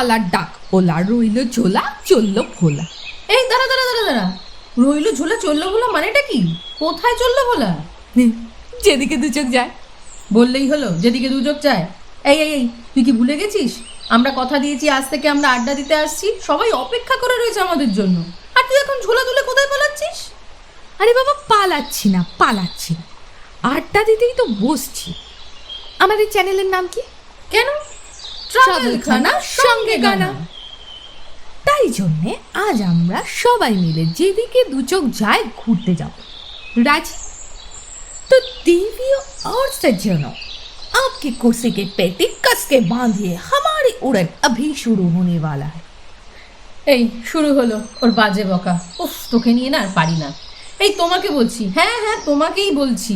তালার ডাক ওলা রইল ঝোলা, চলল ভোলা। এই, দাঁড়া দাঁড়া দাঁড়া দাঁড়া। রইল ঝোলা, চলল ভোলা মানেটা কি? কোথায় চলল ভোলা? যেদিকে দু চোখ যায়। বললেই হলো, যেদিকে দুচোখ চায় এই এই এই, তুই কি ভুলে গেছিস? আমরা কথা দিয়েছি, আজ থেকে আমরা আড্ডা দিতে আসছি। সবাই অপেক্ষা করে রয়েছে আমাদের জন্য। আর তুই এখন ঝোলা তুলে কোথায় পালাচ্ছিস? আরে বাবা, পালাচ্ছি না পালাচ্ছি না। আড্ডা দিতেই তো বসছি। আমাদের চ্যানেলের নাম কি? কেন? ট্রাভেলখানা সঙ্গে গানা তাই জন্যে আজ আমরা সবাই মিলে যেদিকে দু চোখ যায় ঘুরতে যাব राजी तो देवियों और सज्जनों आपके कुर्सी के पेटी कस के बांधिए हमारी उड़न अभी शुरू होने वाला है এই শুরু হলো ওর বাজে বকা উফ তোকে নিয়ে না আর পারি না এই তোমাকে বলছি হ্যাঁ হ্যাঁ তোমাকেই বলছি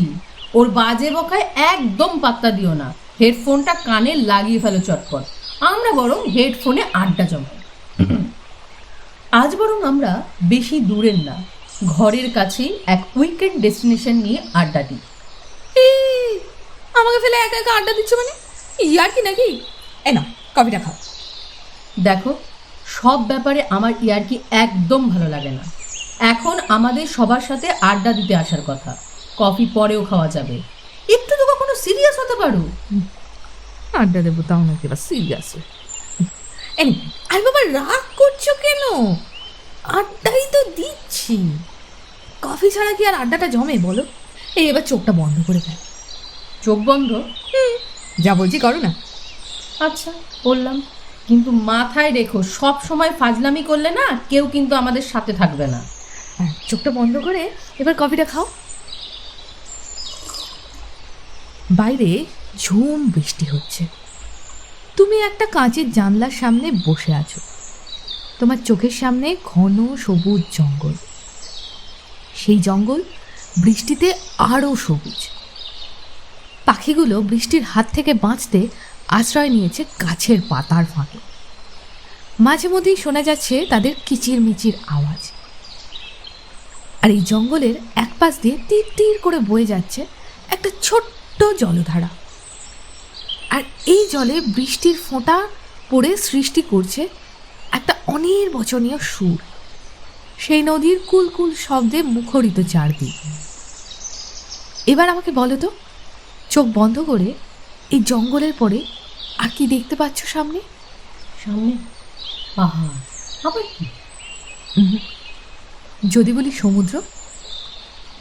ওর বাজে বকায় একদম পাত্তা দিও না হেডফোনটা কানে লাগিয়ে ফেলো চটপট। আমরা বরং হেডফোনে আড্ডা জমাই। আজ বরং আমরা বেশি দূরের না, ঘরের কাছেই এক উইকেন্ড ডেস্টিনেশন নিয়ে আড্ডা দিই। আমাকে ফেলে একা একা আড্ডা দিচ্ছ মানে? ইয়ার কি নাকি? এ না কফিটা খাও। দেখো, সব ব্যাপারে আমার ইয়ার্কি একদম ভালো লাগে না। এখন আমাদের সবার সাথে আড্ডা দিতে আসার কথা। কফি পরেও খাওয়া যাবে। সিরিয়াস পারো? আড্ডা দেবো তাও নাকি এবার সিরিয়াস আরে বাবা রাগ করছ কেন? আড্ডাই তো দিচ্ছি। কফি ছাড়া কি আর আড্ডাটা জমে বলো? এই এবার চোখটা বন্ধ করে ফেল। চোখ বন্ধ? যা বলছি করো না। আচ্ছা বললাম। কিন্তু মাথায় রেখো সব সময় ফাজলামি করলে না কেউ কিন্তু আমাদের সাথে থাকবে না। হ্যাঁ চোখটা বন্ধ করে এবার কফিটা খাও। বাইরে ঝুম বৃষ্টি হচ্ছে। তুমি একটা কাঁচের জানলার সামনে বসে আছো। তোমার চোখের সামনে ঘন সবুজ জঙ্গল। সেই জঙ্গল বৃষ্টিতে আরও সবুজ। পাখিগুলো বৃষ্টির হাত থেকে বাঁচতে আশ্রয় নিয়েছে গাছের পাতার ফাঁকে। মাঝে মধ্যেই শোনা যাচ্ছে তাদের কিচির মিচির আওয়াজ। আর এই জঙ্গলের এক পাশ দিয়ে তীর তীর করে বয়ে যাচ্ছে একটা ছোট্ট জলধারা। আর এই জলে বৃষ্টির ফোঁটা পড়ে সৃষ্টি করছে একটা অনির্বচনীয় সুর। সেই নদীর কুলকুল শব্দে মুখরিত চারদিক। এবার আমাকে বলো তো চোখ বন্ধ করে এই জঙ্গলের পরে আর কি দেখতে পাচ্ছ সামনে? সামনে পাহাড়। আবার কি? যদি বলি সমুদ্র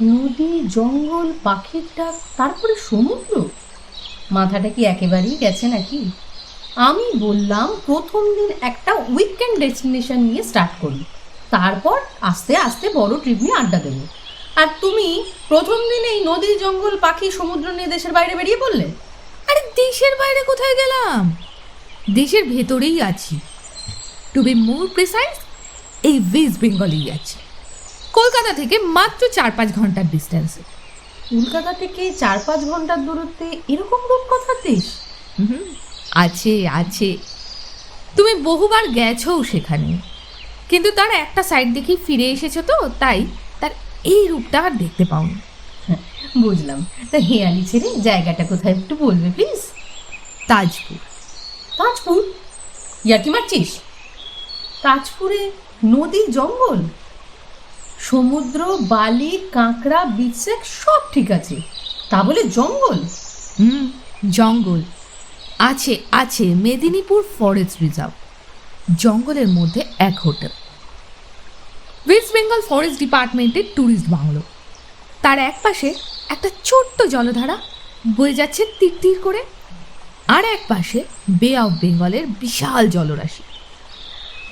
নদী, জঙ্গল, পাখির ডাক, তারপরে সমুদ্র? মাথাটা কি একেবারেই গেছে নাকি? আমি বললাম, প্রথম দিন একটা উইকেন্ড ডেস্টিনেশন নিয়ে স্টার্ট করি। তারপর আস্তে আস্তে বড় ট্রিপ নিয়ে আড্ডা দেবো। আর তুমি প্রথম দিন এই নদী, জঙ্গল, পাখি, সমুদ্র নিয়ে দেশের বাইরে বেরিয়ে পড়লে? আরে দেশের বাইরে কোথায় গেলাম? দেশের ভেতরেই আছি। টু বি মোর প্রিসাইজ এই ওয়েস্ট বেঙ্গলেই আছি। কলকাতা থেকে মাত্র চার পাঁচ ঘণ্টার ডিস্টেন্সে কলকাতা থেকে চার পাঁচ ঘণ্টার দূরত্বে এরকম রূপকথার দেশ? আছে আছে। তুমি বহুবার গেছো সেখানে। কিন্তু তার একটা সাইড দেখেই ফিরে এসেছ তো তাই তার এই রূপটা আর দেখতে পাওনি। হ্যাঁ, বুঝলাম। তা হেয়ালি ছেড়ে জায়গাটা কোথায় একটু বলবে প্লিজ তাজপুর। তাজপুর? ইয়ার্কি মারছিস? তাজপুরে নদী জঙ্গল? সমুদ্র, বালি, কাঁকড়া বিচেক সব ঠিক আছে। তা বলে জঙ্গল? হুম, জঙ্গল। আছে আছে, মেদিনীপুর ফরেস্ট রিজার্ভ জঙ্গলের মধ্যে এক হোটেল ওয়েস্ট বেঙ্গল ফরেস্ট ডিপার্টমেন্টের ট্যুরিস্ট বাংলো। তার এক পাশে একটা ছোট্ট জলধারা বয়ে যাচ্ছে তীর তীর করে। আর এক পাশে বে অফ বেঙ্গলের বিশাল জলরাশি।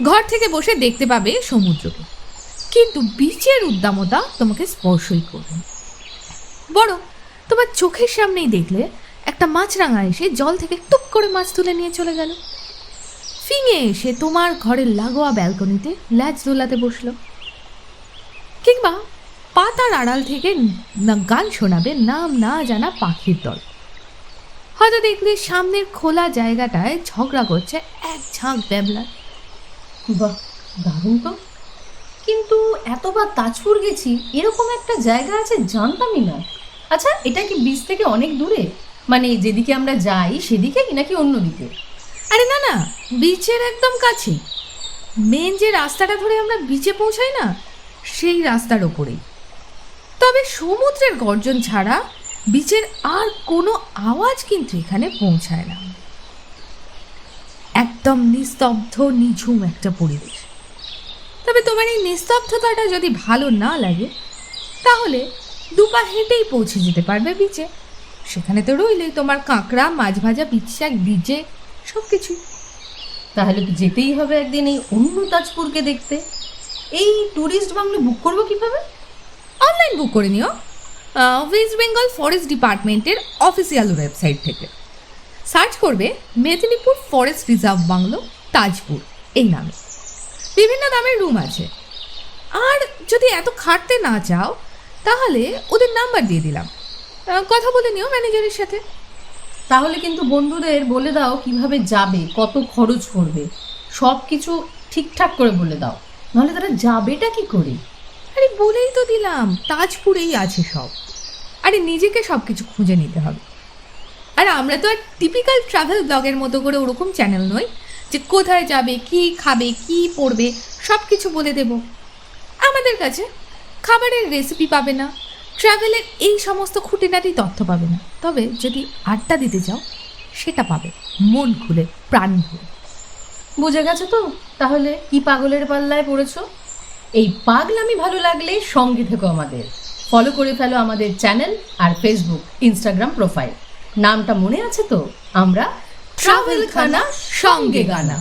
ঘর থেকে বসে দেখতে পাবে সমুদ্রকে। কিন্তু বিচের উদ্দামতা তোমাকে স্পর্শই করবে। বড় তোমার চোখের সামনেই দেখলে একটা মাছরাঙা এসে জল থেকে টুক করে মাছ তুলে নিয়ে চলে গেল। ফিঙে এসে তোমার ঘরের লাগোয়া ব্যালকনিতে ল্যাচ দোলাতে বসল। কিংবা পাতার আড়াল থেকে গান শোনাবে নাম না জানা পাখির দল। হয়তো দেখলে সামনের খোলা জায়গাটায় ঝগড়া করছে এক ঝাঁক ব্যাবলা বাহ, দারুণ তো। কিন্তু এতবার তাজপুর গেছি, এরকম একটা জায়গা আছে জানতামই না। আচ্ছা এটা কি বিচ থেকে অনেক দূরে? মানে যেদিকে আমরা যাই, সেদিকে কি নাকি অন্যদিকে আরে না না বিচের একদম কাছে। মেন যে রাস্তাটা ধরে আমরা বিচে পৌঁছাই না, সেই রাস্তার ওপরেই। তবে সমুদ্রের গর্জন ছাড়া বিচের আর কোনো আওয়াজ কিন্তু এখানে পৌঁছায় না। একদম নিস্তব্ধ, নিঝুম একটা পরিবেশ। তবে তোমার এই নিস্তব্ধতাটা যদি ভালো না লাগে, তাহলে দুপা হেঁটেই পৌঁছে যেতে পারবে বিচে সেখানে তো রইলেই তোমার কাঁকড়া মাছ ভাজা পিচ্ছাক ডিজে সব কিছুই তাহলে তো যেতেই হবে একদিন এই অন্য তাজপুরকে দেখতে। এই ট্যুরিস্ট বাংলো বুক করব কীভাবে? অনলাইন বুক করে নিও। ওয়েস্ট বেঙ্গল ফরেস্ট ডিপার্টমেন্টের অফিসিয়াল ওয়েবসাইট থেকে। সার্চ করবে Medinipur forest reserve bungalow Tajpur এই নামে। বিভিন্ন দামের রুম আছে। আর যদি এত খাটতে না চাও তাহলে ওদের নাম্বার দিয়ে দিলাম। কথা বলে নিও ম্যানেজারের সাথে। তাহলে কিন্তু বন্ধুদের বলে দাও কীভাবে যাবে কত খরচ পড়বে সব কিছু ঠিকঠাক করে বলে দাও। নাহলে তারা যাবেটা কি করে? আরে বলেই তো দিলাম তাজপুরেই আছে সব। আরে নিজেকে সব কিছু খুঁজে নিতে হবে। আর আমরা তো আর টিপিক্যাল ট্রাভেল ব্লগের মতো করে ওরকম চ্যানেল নই। যে কোথায় যাবে, কি খাবে, কি পড়বে সব কিছু বলে দেব। আমাদের কাছে খাবারের রেসিপি পাবে না ট্রাভেলের এই সমস্ত খুঁটিনাটি তথ্য পাবে না। তবে যদি আড্ডা দিতে চাও, সেটা পাবে। মন খুলে, প্রাণ ভরে বুঝে গেছো তো? তাহলে কি পাগলের পাল্লায় পড়েছ? এই পাগলামি ভালো লাগলে সঙ্গে থেকো আমাদের। ফলো করে ফেলো আমাদের চ্যানেল আর ফেসবুক ইনস্টাগ্রাম প্রোফাইল নামটা মনে আছে তো? আমরা ট্রাভেল খানা সঙ্গে গানা।